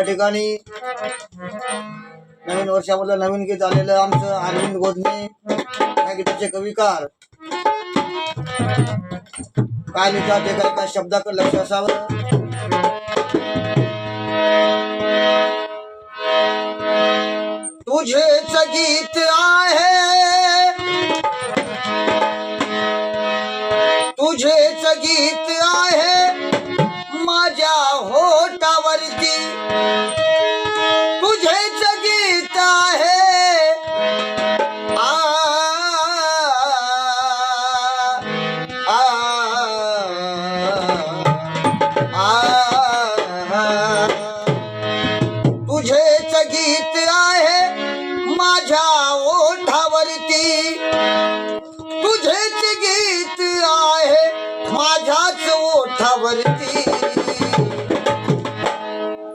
या ठिकाणी नवीन वर्षामधलं नवीन गीत आलेलं आमचं आनंद गोदने. या गीताचे कविकार. काय लिहितात ते काय काय शब्दाकडे लक्ष असावं? तुझेच गीत आहे. तुझेच गीत आहे.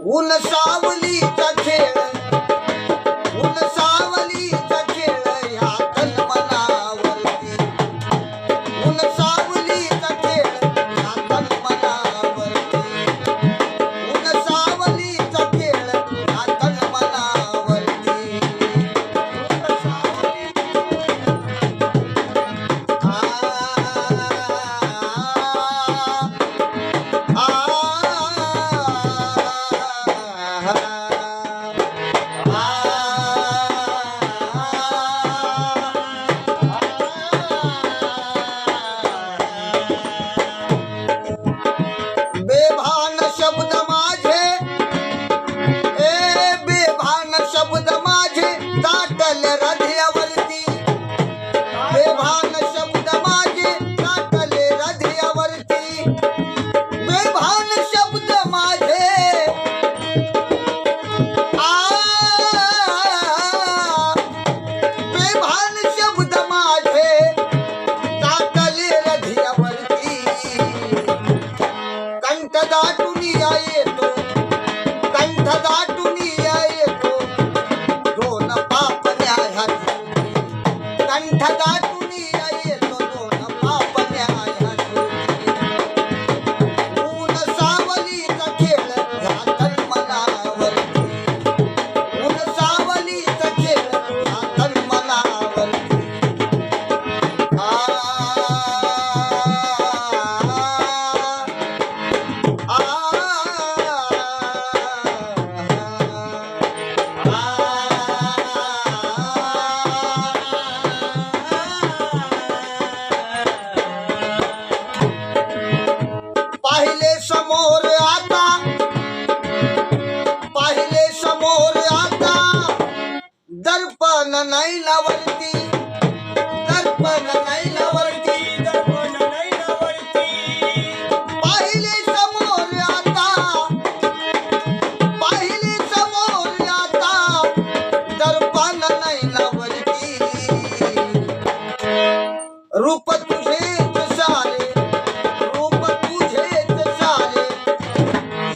ऊन सावलीचा खेळ ऊन सावलीचा রাধিয়া समोर आता. पाहिले समोर आता. दर्पण नैलावरती दर्पण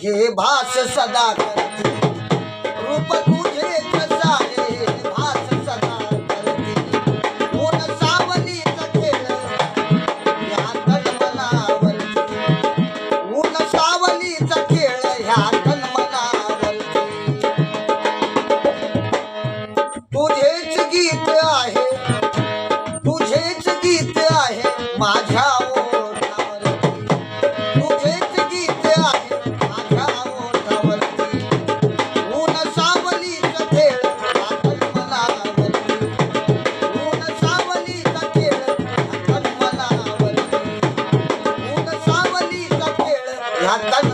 हे भास सदा रूप तुझे हे भास सदा करते. ऊन खेळ ह्या तन्मनावरती ऊन सावलीचा खेळ ह्या तुझेच गीत आहे. तुझेच गीत आहे. माझ्या হাত